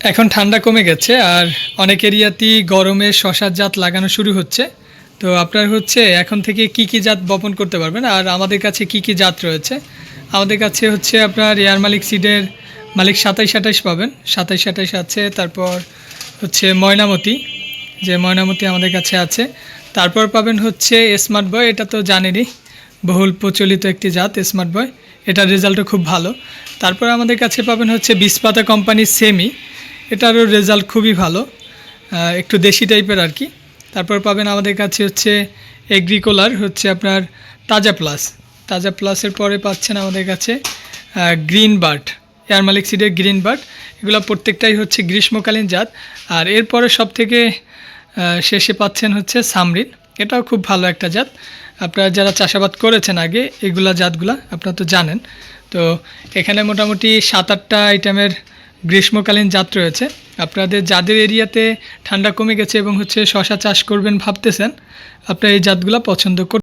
এখন ঠান্ডা কমে গেছে আর অনেক এরিয়াতেই গরমে শশার জাত লাগানো শুরু হচ্ছে। তো আপনার হচ্ছে এখন থেকে কি কি জাত বপন করতে পারবেন? আর আমাদের কাছে কি কি জাত রয়েছে? আমাদের কাছে হচ্ছে আপনার এয়ার মালিক সিডের মালিক সাতাইশ আঠাইশ পাবেন। সাতাইশ আঠাইশ আছে, তারপর হচ্ছে ময়নামতি, যে ময়নামতি আমাদের কাছে আছে। তারপর পাবেন হচ্ছে স্মার্ট বয়, এটা তো জানেনই, বহুল প্রচলিত একটি জাত স্মার্ট বয়, এটার রেজাল্টও খুব ভালো। তারপর আমাদের কাছে পাবেন হচ্ছে বিষপাতা কোম্পানির সেমি এটারও রেজাল্ট খুবই ভালো। একটু দেশি টাইপের আর কি। তারপর পাবেন আমাদের কাছে হচ্ছে এগ্রিকোলার হচ্ছে আপনার তাজা প্লাস তাজা প্লাসের পরে পাচ্ছেন আমাদের কাছে গ্রিন বার্ড এয়ার মালিক সিডের গ্রিন বার্ড এগুলো প্রত্যেকটাই হচ্ছে গ্রীষ্মকালীন জাত। আর এরপরে সব থেকে শেষে পাচ্ছেন হচ্ছে সামরিন এটাও খুব ভালো একটা জাত। আপনারা যারা চাষাবাদ করেছেন আগে, এগুলা জাতগুলা আপনারা তো জানেন। তো এখানে মোটামুটি সাত আটটা আইটেমের গ্রীষ্মকালীন জাত রয়েছে। আপনাদের যাদের এরিয়াতে ঠান্ডা কমে গেছে এবং হচ্ছে শশা চাষ করবেন ভাবতেছেন, আপনারা এই জাতগুলো পছন্দ